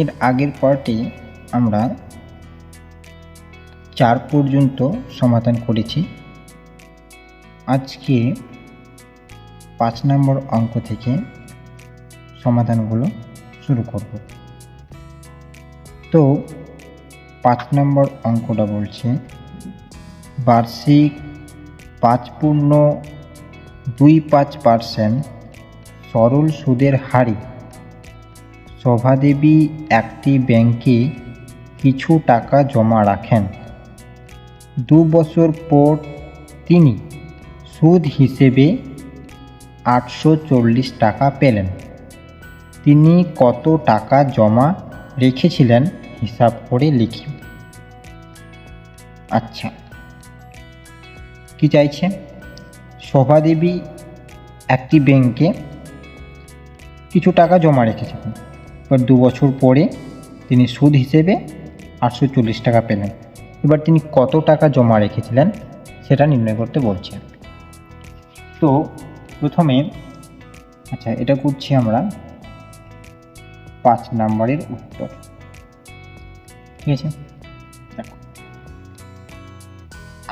এর আগের পার্টে আমরা চার পর্যন্ত সমাধান করেছি। আজকে পাঁচ নম্বর অঙ্ক থেকে সমাধানগুলো শুরু করব। তো পাঁচ নম্বর অঙ্কটা বলছে, বার্ষিক পাঁচ পূর্ণ দুই পাঁচ পার্সেন্ট সরল সুদের হারে শোভাদেবী একটি ব্যাংকে কিছু টাকা জমা রাখেন। দু বছর পর তিনি সুদ হিসেবে আটশো চল্লিশ টাকা পেলেন। তিনি কত টাকা জমা রেখেছিলেন হিসাব করে লিখি। আচ্ছা কি চাইছে? শোভাদেবী একটি ব্যাংকে কিছু টাকা জমা রেখেছিলেন। এবার দু বছর পরে তিনি সুদ হিসেবে আটশো চল্লিশ টাকা পেলেন। এবার তিনি কত টাকা জমা রেখেছিলেন সেটা নির্ণয় করতে বলছে তো প্রথমে আচ্ছা এটা করছি আমরা পাঁচ নম্বরের উত্তর। ঠিক আছে?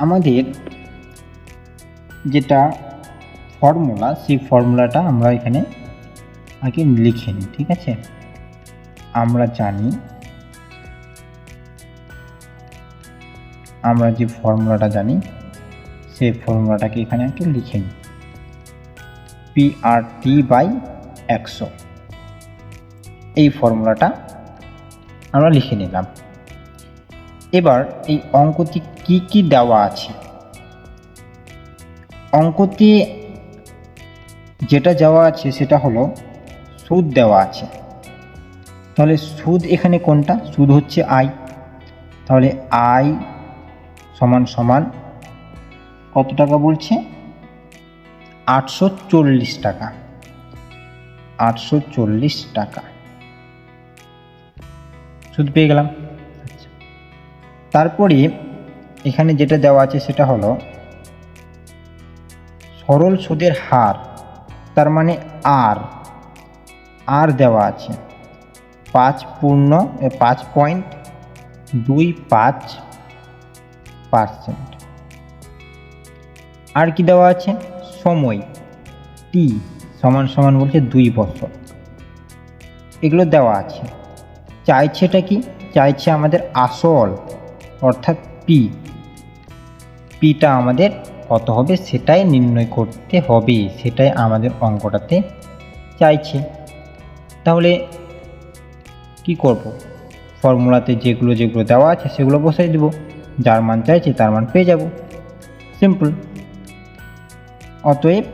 আমাদের যেটা ফর্মুলা, সেই ফর্মুলাটা আমরা এখানে আগে লিখে নিই, ঠিক আছে? আমরা জানি, আমরা যে ফর্মুলাটা জানি, সেই ফর্মুলাটাকে এখানে আগে লিখে নিই। পি আর টি বাই একশো। এই ফর্মুলাটা আমরা লিখে নিলাম। এবার এই অঙ্কটি কি কি দেওয়া আছে? অঙ্কতে যেটা দেওয়া আছে সেটা হলো সুদ দেওয়া আছে। তাহলে সুদ এখানে কোনটা? সুদ হচ্ছে আই তাহলে আই সমান সমান কত টাকা বলছে? আটশো চল্লিশ টাকা। আটশো চল্লিশ টাকা। সুদ পেয়ে গেলাম। আচ্ছা। তারপরে এখানে যেটা দেওয়া আছে সেটা হলো সরল সুদের হার, তার মানে আর। আর দেওয়া আছে। পাঁচ পূর্ণ পাঁচ পয়েন্ট দুই পাঁচ পার্সেন্ট। আর কি দেওয়া আছে? সময় টি সমান সমান বলছে দুই বছর। এগুলো দেওয়া আছে। চাইছেটা কি? চাইছে আমাদের আসল, অর্থাৎ পি পিটা আমাদের কত হবে? সেটাই নির্ণয় করতে হবে, সেটাই আমাদের অঙ্কটাতে চাইছে। তাহলে কি করব? ফর্মুলাতে যেগুলো যেগুলো দেওয়া আছে সেগুলো বসাই দেবো। যার মান চাইছে তার মান পেয়ে যাব। সিম্পল অতএব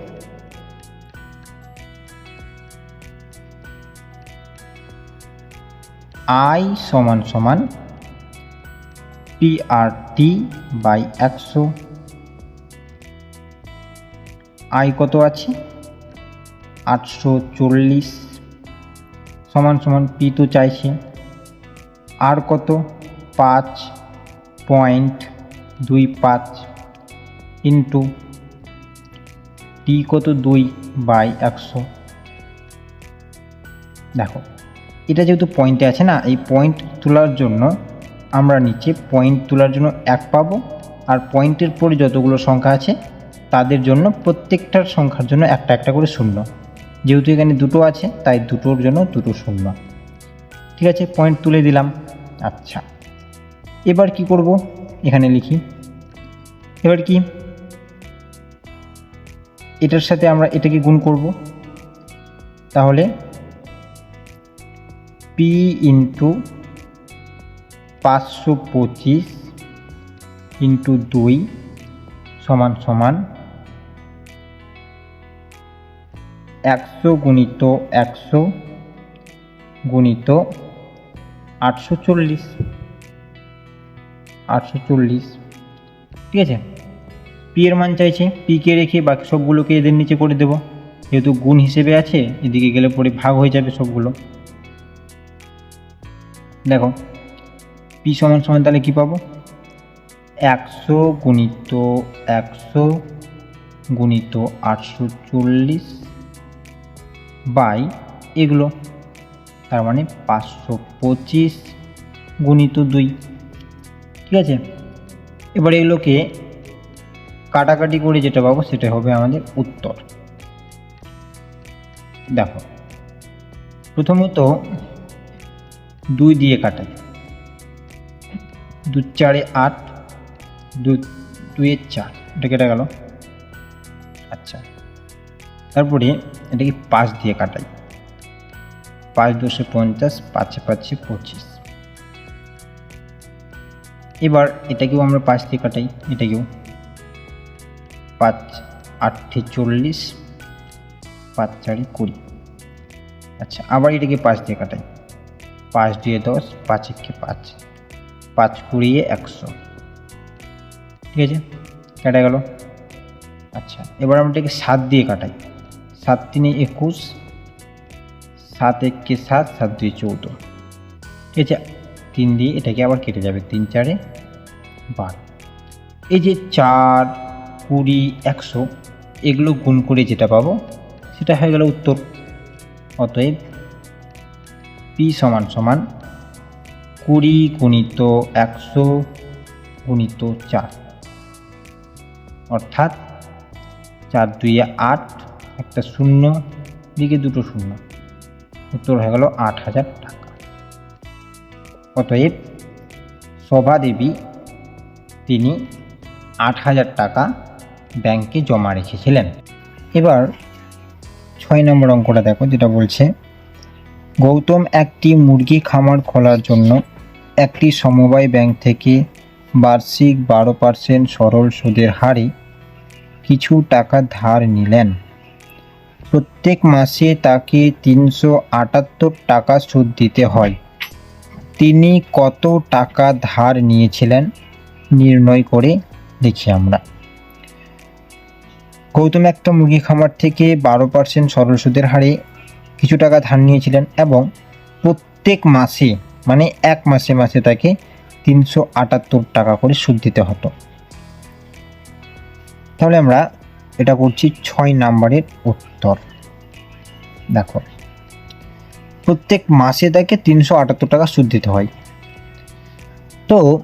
আই সমান সমান পি আর টি বাই একশো। আই কত আছে? আটশো চল্লিশ। সমান সমান পি তো চাইছে। আর কত? পাঁচ পয়েন্ট দুই পাঁচ ইন্টু টি কত? দুই বাই একশো। দেখো, এটা যেহেতু পয়েন্টে আছে না, এই পয়েন্ট তোলার জন্য আমরা নিচে পয়েন্ট তোলার জন্য এক পাবো, আর পয়েন্টের পরে যতগুলো সংখ্যা আছে, তাদের জন্য প্রত্যেকটার সংখ্যার জন্য একটা একটা করে শূন্য। যেহেতু এখানে দুটো আছে, তাই দুটোর জন্য দুটো শূন্য। ঠিক আছে পয়েন্ট তুলে দিলাম। আচ্ছা। এবার কি করব? এখানে লিখি। এবার কি? এটার সাথে আমরা এটাকে গুণ করব। তাহলে পি ইন্টু পাঁচশো পঁচিশ ইন্টু দুই সমান সমান একশো গুণিত একশো গুণিত আটশো চল্লিশ। আটশো চল্লিশ। ঠিক আছে? পি এর মান চাইছে পিকে রেখে বাকি সবগুলোকে এদের নিচে করে দেব। যেহেতু গুণ হিসেবে আছে, এদিকে গেলে পরে ভাগ হয়ে যাবে সবগুলো। দেখো পি সমান সমান তাহলে কী পাবো? একশো গুণিত একশো গুণিত আটশো চল্লিশ। বাই এগুলো। তার মানে পাঁচশো পঁচিশ গুণিত দুই। ঠিক আছে? এবার এগুলোকে কাটাকাটি করে যেটা পাবো সেটা হবে আমাদের উত্তর। দেখো প্রথমত দুই দিয়ে কাটাই। দু চারে আট, দু দুয়ের চার। এটা কেটে গেল। আচ্ছা। তারপরে এটাকে পাঁচ দিয়ে কাটাই। পাঁচ, দশে পঞ্চাশ, পাঁচে পাঁচে পঁচিশ। এবার এটাকেও আমরা পাঁচ দিয়ে কাটাই। এটাকেও পাঁচ, আটে চল্লিশ, পাঁচ, চারে কুড়ি। আচ্ছা আবার এটাকে পাঁচ দিয়ে কাটাই। পাঁচ দিয়ে দশ পাঁচ একে পাঁচ। পাঁচ কুড়িয়ে একশো। ঠিক আছে? কেটে গেল? আচ্ছা এবার আমরা এটাকে সাত দিয়ে কাটাই। সাত তিনে একুশ, সাত একে সাত সাত দুই চৌদ্দ। ঠিক আছে তিন দিয়ে এটাকে আবার কেটে যাবে তিন চারে বারো। এই যে চার, কুড়ি, একশো, এগুলো গুণ করে যেটা পাবো, সেটা হয়ে গেল উত্তর। অতএব পি সমান সমান কুড়ি গুণিত একশো গুণিত চার। অর্থাৎ চার দুইয়ে আট একটা শূন্য, দিকে দুটো শূন্য। উত্তর হয়ে গেল আট হাজার টাকা। অতএব শোভা দেবী তিনি আট হাজার টাকা ব্যাংকে জমা রেখেছিলেন। এবার ছয় নম্বর অঙ্কটা দেখো, যেটা বলছে, গৌতম একটি মুরগি খামার খোলার জন্য একটি সমবায় ব্যাংক থেকে বার্ষিক বারো পার্সেন্ট সরল সুদের হারে কিছু টাকা ধার নিলেন। প্রত্যেক মাসে তাকে তিনশো আটাত্তর টাকা সুদ দিতে হয়। তিনি কত টাকা ধার নিয়েছিলেন নির্ণয় করে দেখি আমরা। গৌতম একটা মুরগি খামার থেকে বারো পার্সেন্ট সরল সুদের হারে কিছু টাকা ধার নিয়েছিলেন এবং প্রত্যেক মাসে মানে এক মাসে মাসে তাকে তিনশো আটাত্তর টাকা করে সুদ দিতে হতো। তাহলে আমরা এটা করছি ছয় নাম্বারের উত্তর। দেখো, প্রত্যেক মাসে তাকে তিনশো আটাত্তর টাকা সুদ দিতে হয়। তো,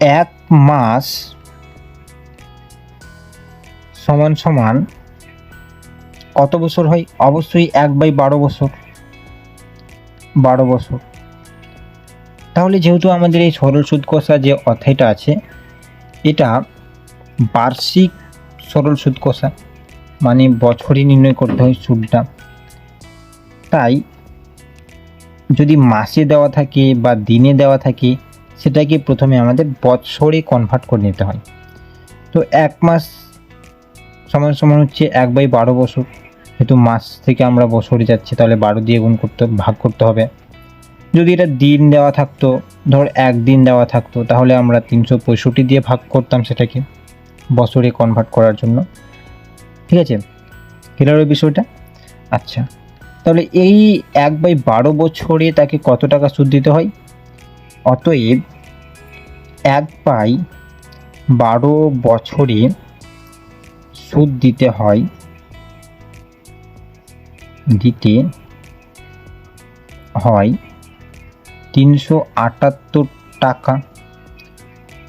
এক মাস সমান সমান কত বছর হয়? অবশ্যই এক বাই বারো বছর। বারো বছর। তাহলে যেহেতু আমাদের এই সরল সুদ কষা যে অধ্যায়টা আছে এটা বার্ষিক সরল সুদ কষা মানে বছরই নির্ণয় করতে হয় সুদটা। তাই যদি মাসে দেওয়া থাকে বা দিনে দেওয়া থাকে, সেটাকে প্রথমে আমাদের বৎসরে কনভার্ট করে নিতে হয়। তো এক মাস সমান সমান হচ্ছে এক বাই বারো বছর। যেহেতু মাস থেকে আমরা বছরে যাচ্ছি, তাহলে বারো দিয়ে গুণ করতে, ভাগ করতে হবে। যদি এটা দিন দেওয়া থাকতো, ধর একদিন দেওয়া থাকতো, তাহলে আমরা তিনশো পঁয়ষট্টি দিয়ে ভাগ করতাম সেটাকে বছরে কনভার্ট করার জন্য। ঠিক আছে? ক্লিয়ার ওই বিষয়টা? আচ্ছা। তাহলে এই এক বাই বারো বছরে তাকে কত টাকা সুদ দিতে হয়? অতএব এক বাই বারো বছরে সুদ দিতে হয় দিতে হয় তিনশো আটাত্তর টাকা।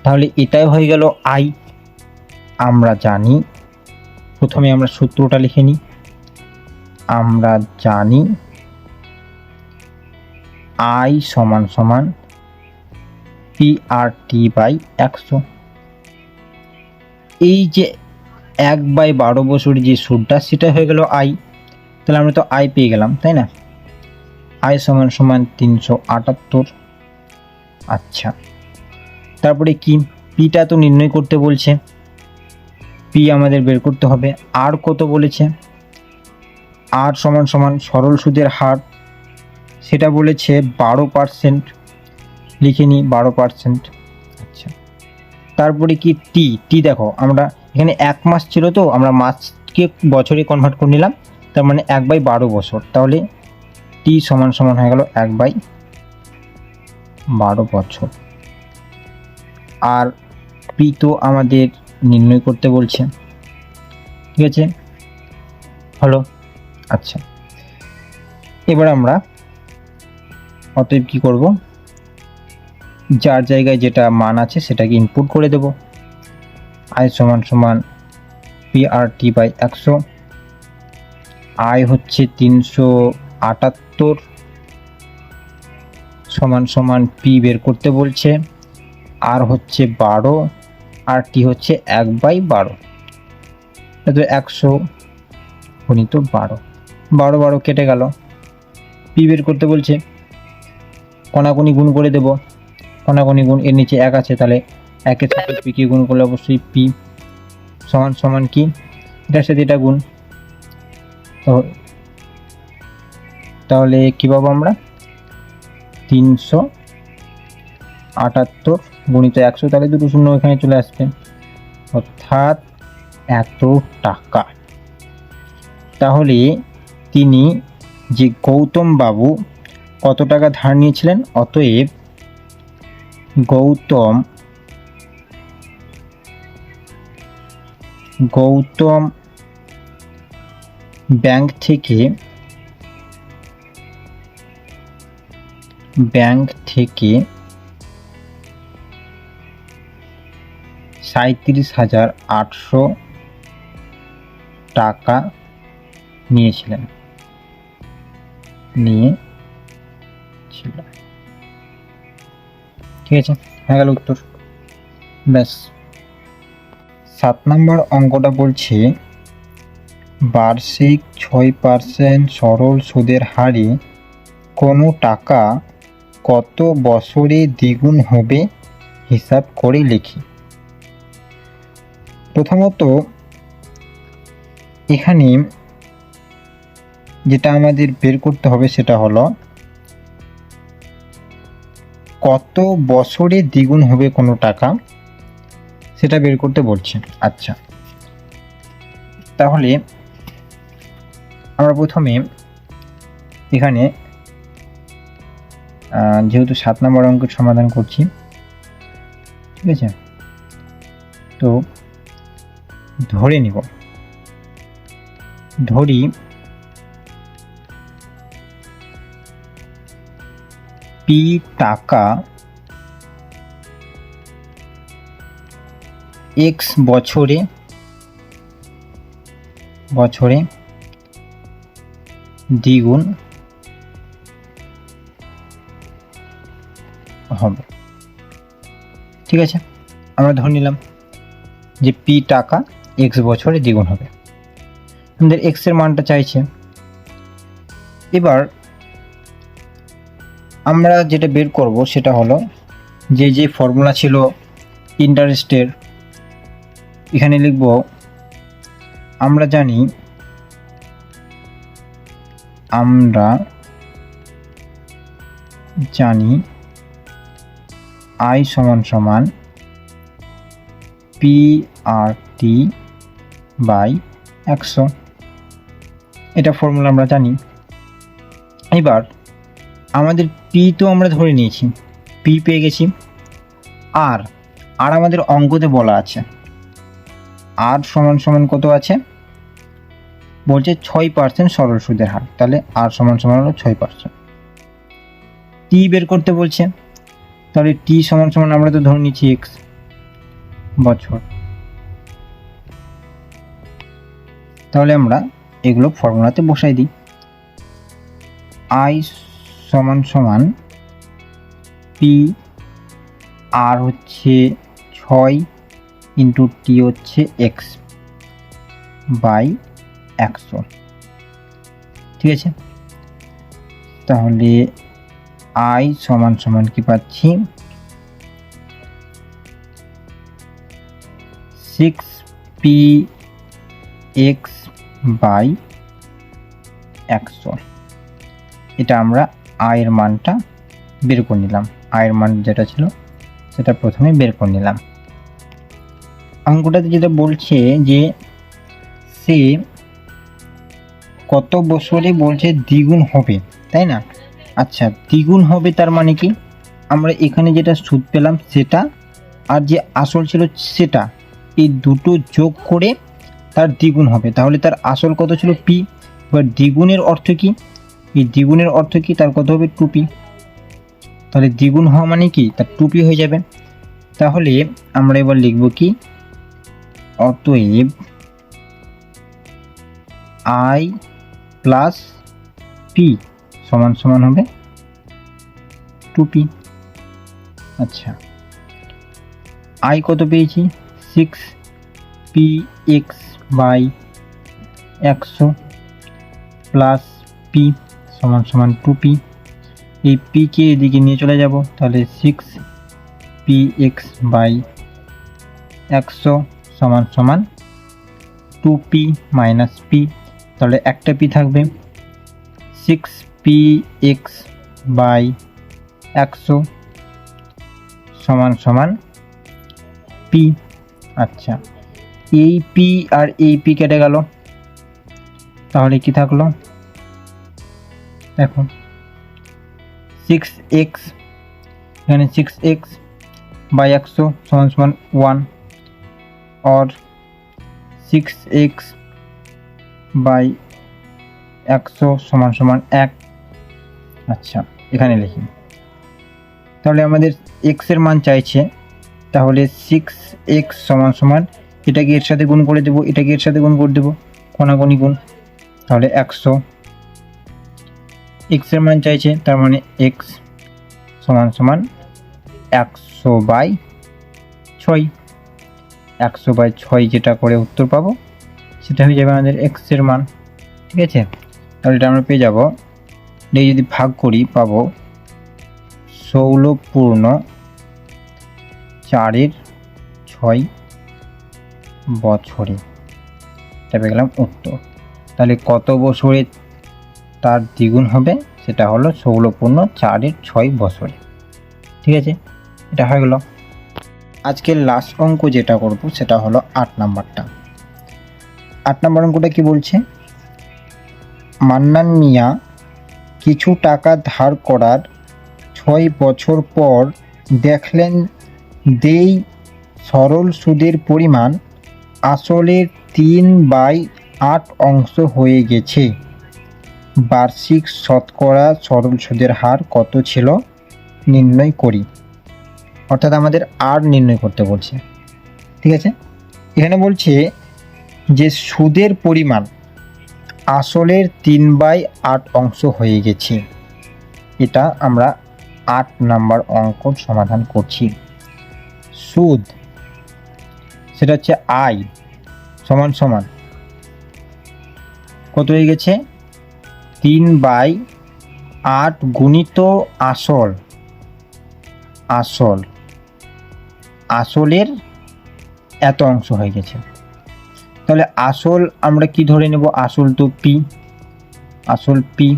তাহলে এটাই হয়ে গেল আই। আমরা জানি, প্রথমে আমরা সূত্রটা লিখে নিই। আমরা জানি আই সমান সমান পি আর টি বাই একশো। এই যে এক বাই বারো বছরের যে সুদটা সেটা হয়ে গেল আই। তাহলে আমরা তো আই পেয়ে গেলাম, তাই না? আই সমান সমান তিনশো আটাত্তর। আচ্ছা। তারপরে কি? পিটা তো নির্ণয় করতে বলছে। পি আমাদের বের করতে হবে। আর কত বলেছে? আর সমান সমান সরল সুদের হার। সেটা বলেছে বারো পার্সেন্ট। লিখে নিই, বারো পার্সেন্ট। আচ্ছা। তারপরে কি? টি টি দেখো, আমরা এখানে এক মাস ছিল তো, আমরা মাসকে বছরে কনভার্ট করে নিলাম। তার মানে এক বাই বারো বছর। তাহলে টি সমান সমান হয়ে গেল এক বাই বারো বছর। আর পি তো আমাদের নির্ণয় করতে বলছে। ঠিক আছে? হলো? আচ্ছা। এবার আমরা অতএব কি করব? যার জায়গায় যেটা মান আছে সেটাকে ইনপুট করে দেব। আই সমান সমান পি আর টি বাই একশো। আয় হচ্ছে তিনশো আটাত্তর সমান সমান পি বের করতে বলছে। আর হচ্ছে বারো, আর টি হচ্ছে এক বাই বারো। তো একশো গুণিত বারো। বারো বারো কেটে গেল। পি বের করতে বলছে কণাকণি গুণ করে দেব। কণাকণি গুণ এর নিচে এক আছে, তাহলে একের সাথে পিকে গুণ করলে অবশ্যই পি সমান সমান কি? এটার সাথে এটা গুণ। তো তাহলে কী পাবো আমরা? তিনশো আটাত্তর গুণিত একশো, তাহলে দুটো শূন্য এখানে চলে আসবে। অর্থাৎ এত টাকা। তাহলে তিনি যে গৌতম বাবু কত টাকা ধার নিয়েছিলেন? অতএব গৌতম গৌতম ব্যাংক থেকে ব্যাংক থেকে সাঁত্রিশ হাজার আটশো টাকা নিয়েছিলেন। নিয়ে ছিল ঠিক আছে, হয়ে গেল উত্তর। ব্যাস। সাত নম্বর অঙ্কটা বলছে, বার্ষিক ছয় পার্সেন্ট সরল সুদের হারে কোনো টাকা কত বছরে দ্বিগুণ হবে হিসাব করে লিখি। প্রথমত, এখানে যেটা আমাদের বের করতে হবে সেটা হলো, কত বছরে দ্বিগুণ হবে কোনো টাকা, সেটা বের করতে বলছে। আচ্ছা। তাহলে আমরা প্রথমে এখানে যেহেতু সাত নম্বর অঙ্কের সমাধান করছি। ঠিক আছে? তো ধরে নিব। ধরি পি টাকা এক্স বছরে বছরে দ্বিগুণ হবে। ঠিক আছে? আমরা ধরে নিলাম যে পি টাকা এক্স বছরে দ্বিগুণ হবে। আমাদের এক্সের মানটা চাইছে। এবার আমরা যেটা বের করব সেটা হলো যে যে ফর্মুলা ছিল ইন্টারেস্টের এখানে লিখব, আমরা জানি আমরা জানি আই সমান সমান পি আর টি বাই একশো। এটা ফর্মুলা আমরা জানি। এবার আমাদের পি তো আমরা ধরে নিয়েছি। পি পেয়ে গেছি। আর আর আমাদের অঙ্কতে বলা আছে। আর সমান সমান কত আছে? বলছে ছয় পার্সেন্ট সরল সুদের হার। তাহলে আর সমান সমান হলো ছয় পার্সেন্ট টি বের করতে বলছে। তাহলে টি সমান সমান আমরা তো ধরে নিচ্ছি এক্স বছর। তাহলে আমরা এগুলো ফর্মুলাতে বসাই দিই। আই সমান সমান পি আর হচ্ছে ছয় ইন্টু টি হচ্ছে এক্স বাই একশো। ঠিক আছে? তাহলে আই সমান সমান কি পাচ্ছি? সিক্স পি এক্স বাই একশো এটা আমরা আয়ের মানটা বের করে নিলাম। আয়ের মান যেটা ছিল, সেটা প্রথমে বের করে নিলাম। অঙ্কটাতে যেটা বলছে যে সে কত বছরে বলছে দ্বিগুণ হবে, তাই না? আচ্ছা দ্বিগুণ হবে তার মানে কি? আমরা এখানে যেটা সুদ পেলাম সেটা, আর যে আসল ছিল সেটা, এই দুটো যোগ করে তার দ্বিগুণ হবে। তাহলে তার আসল কত ছিল? পি। এবার দ্বিগুণের অর্থ কি? এই দ্বিগুণের অর্থ কি? তার কত হবে? টুপি তাহলে দ্বিগুণ হওয়া মানে কি? তার টুপি হয়ে যাবে। তাহলে আমরা এবার লিখব কি? অতএব আই প্লাস পি। সমান সমান হবে টুপি আচ্ছা। আই কত পেয়েছি? সিক্স পি এক্স বাই একশো প্লাস পি সমান সমান টু পি এই পিকে এদিকে নিয়ে চলে যাব, তাহলে সিক্স পি এক্স বাই একশো সমান সমান টু পি মাইনাস পি তাহলে একটা পি থাকবে। সিক্স পি এক্স বাই একশো সমান সমান পি আচ্ছা এই পি আর এই পি কেটে গেল। তাহলে কি থাকল? দেখো সিক্স এক্স এখানে সিক্স এক্স বাই একশো সমান সমান one or six X by একশো সমান সমান এক। আচ্ছা এখানে লিখি। তাহলে আমাদের এক্সের মান চাইছে, তাহলে সিক্স এক্স সমান সমান এটাকে এর সাথে গুণ করে দেবো? এটাকে এর সাথে গুণ করে দেবো? কোনাগুনি গুণ। তাহলে একশো। এক্সের মান চাইছে, তার মানে এক্স সমান সমান একশো বাই ছয়। একশো বাই ছয় যেটা করে উত্তর পাবো, সেটা হয়ে যাবে আমাদের এক্সের মান। ঠিক আছে? তাহলে এটা আমরা পেয়ে যাব। যদি ভাগ করি পাবো ষোলো চারের ছয় বছরে। এটা পেয়ে গেলাম উত্তর। তাহলে কত বছরে তার দ্বিগুণ হবে? সেটা হলো ষোলো চারের ছয় বছরে। ঠিক আছে? এটা হয়ে গেল। আজকের লাস্ট অঙ্ক যেটা করব, সেটা হলো আট নাম্বারটা। আট নাম্বার অঙ্কটা কি বলছে? মান্নান মিয়া কিছু টাকা ধার করার ছয় বছর পর দেখলেন দেই সরল সুদের পরিমাণ আসলের তিন বাই আট অংশ হয়ে গেছে। বার্ষিক শতকরা সরল সুদের হার কত ছিল? নির্ণয় করি। অর্থাৎ আমাদের আর নির্ণয় করতে বলছে। ঠিক আছে? এখানে বলছে যে সুদের পরিমাণ আসলের তিন বাই আট অংশ হয়ে গেছে। এটা আমরা আট নাম্বার অঙ্ক সমাধান করছি। সুদ, সেটা হচ্ছে আয় সমান সমান। কত হয়ে গেছে? তিন বাই আট গুণিত আসল আসল, আসলের এত অংশ হয়ে গেছে। তাহলে আসল আমরা কি ধরে নেব? আসল তো পি আসল পি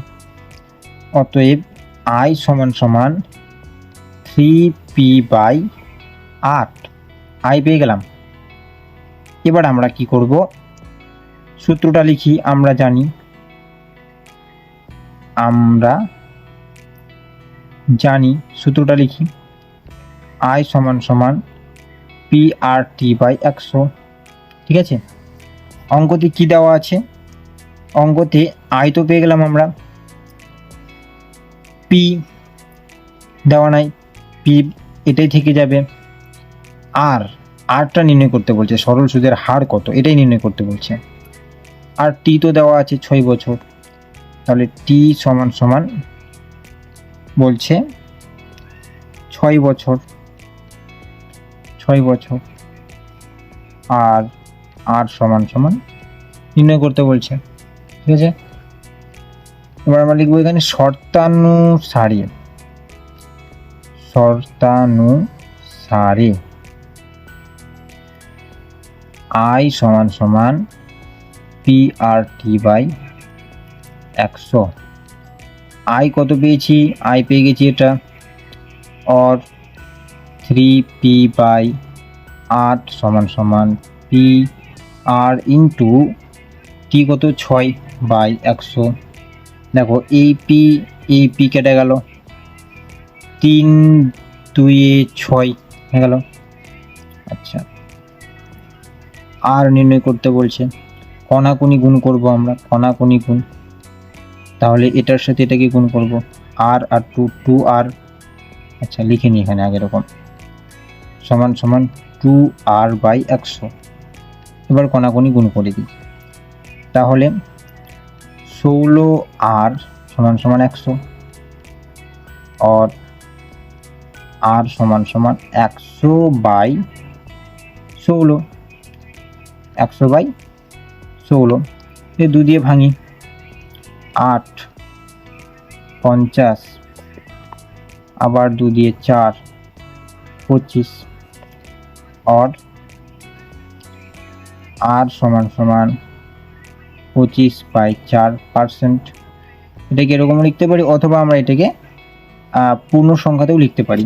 অতএব আই সমান সমান থ্রি পি বাই আট। আই পেয়ে গেলাম। এবার আমরা কি করব? সূত্রটা লিখি, আমরা জানি। আমরা জানি, সূত্রটা লিখি। আই সমান সমান পি আর টি বাই একশো। ঠিক আছে? অঙ্কতে কি দেওয়া আছে? অঙ্কতে আয় তো পেয়ে গেলাম আমরা। পি দেওয়া নাই। পি এটাই থেকে যাবে। আর আরটা নির্ণয় করতে বলছে। সরল সুদের হার কত? এটাই নির্ণয় করতে বলছে। আর টি তো দেওয়া আছে ছয় বছর। তাহলে টি সমান সমান বলছে ছয় বছর। ছয় বছর। আর আর সমান সমান নির্ণয় করতে বলছে। ঠিক আছে? এবার আমরা লিখব এখানে শর্তানুসারে শর্তানুসারে আই সমান সমান পি আর টি বাই একশো। আই কত পেয়েছি? আই পেয়ে গেছি এটা। অর থ্রি পি বাই আট সমান সমান পি আর ইন্টু টি কত? ছয় বাই একশো। দেখো এই পি এই পি কেটে গেল। তিন দুইয়ে ছয় হয়ে গেল। আচ্ছা। আর নির্ণয় করতে বলছে কণাকুনি গুণ করব আমরা কণাকুনি গুণ। তাহলে এটার সাথে এটাকে গুণ করব আর আর টু টু আর আচ্ছা লিখে নিই এখানে আগের রকম সমান সমান টু আর বাই একশো। এবার কণাকণি গুণ করে দিই। তাহলে ষোলো আর সমান সমান একশো আর আর সমান সমান একশো বাই ষোলো, একশো বাই ষোলো। এ দু দিয়ে ভাঙি। আট, পঞ্চাশ, আবার দু দিয়ে চার, পঁচিশ আর আর সমান সমান পঁচিশ বাই চার পার্সেন্ট এটাকে এরকম লিখতে পারি, অথবা আমরা এটাকে পূর্ণ সংখ্যাতেও লিখতে পারি।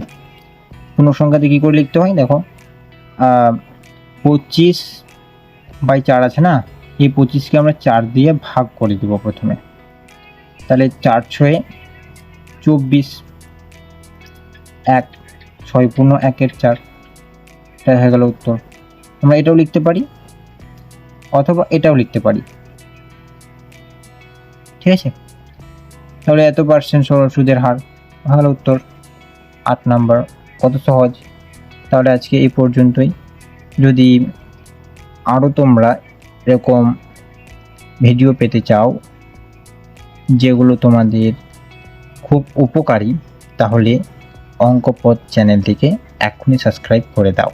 পূর্ণ সংখ্যাতে কী করে লিখতে হয়? দেখো পঁচিশ বাই চার আছে না? এই পঁচিশকে আমরা চার দিয়ে ভাগ করে দেবো প্রথমে। তাহলে চার ছয়ে চব্বিশ এক, ছয় পূর্ণ একের চার। হয়ে গেল উত্তর। আমরা এটাও লিখতে পারি। অথবা এটাও লিখতে পারি। ঠিক আছে? তাহলে এত পার্সেন্ট সরল সুদের হার, ভালো উত্তর, আট নাম্বার কত সহজ? তাহলে আজকে এই পর্যন্তই। যদি আরও তোমরা এরকম ভিডিও পেতে চাও, যেগুলো তোমাদের খুব উপকারী, তাহলে অঙ্কপথ চ্যানেলটিকে এখনই সাবস্ক্রাইব করে দাও।